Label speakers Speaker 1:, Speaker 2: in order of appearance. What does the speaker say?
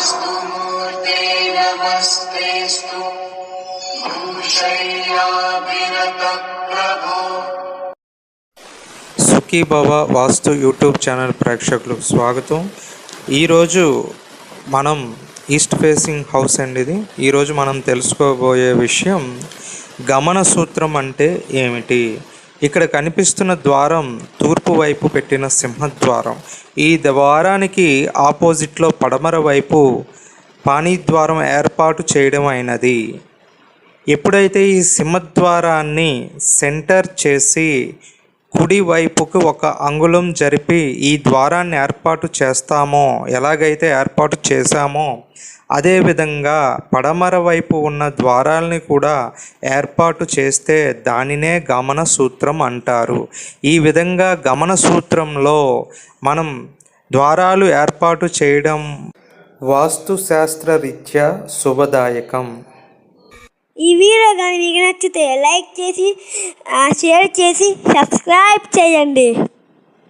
Speaker 1: नमोऽस्तु मूर्ते नमस्तेऽस्तु भूशय्याभिरतः प्रभो
Speaker 2: సుఖీభవ వాస్తు యూట్యూబ్ ఛానల్ ప్రేక్షకులకు స్వాగతం ఈరోజు మనం ఈస్ట్ ఫేసింగ్ హౌస్ అండి ఇది ఈరోజు మనం తెలుసుకోబోయే విషయం గమన సూత్రం అంటే ఏమిటి ఇక్కడ కనిపిస్తున్న ద్వారం తూర్పు వైపు పెట్టిన సింహద్వారం. ఈ ద్వారానికి ఆపోజిట్లో పడమర వైపు పాణిద్వారం ఏర్పాటు చేయడం అయినది. ఎప్పుడైతే ఈ సింహద్వారాన్ని సెంటర్ చేసి కుడి వైపుకు ఒక అంగుళం జరిపి ఈ ద్వారాన్ని ఏర్పాటు చేస్తామో ఎలాగైతే ఏర్పాటు చేశామో అదేవిధంగా పడమర వైపు ఉన్న ద్వారాల్ని కూడా ఏర్పాటు చేస్తే దానినే గమన సూత్రం అంటారు. ఈ విధంగా గమన సూత్రంలో మనం ద్వారాలు ఏర్పాటు చేయడం వాస్తుశాస్త్ర రీత్యా శుభదాయకం.
Speaker 3: ఈ వీడియో కానీ మీకు నచ్చితే లైక్ చేసి ఆ, షేర్ చేసి సబ్స్క్రైబ్ చేయండి.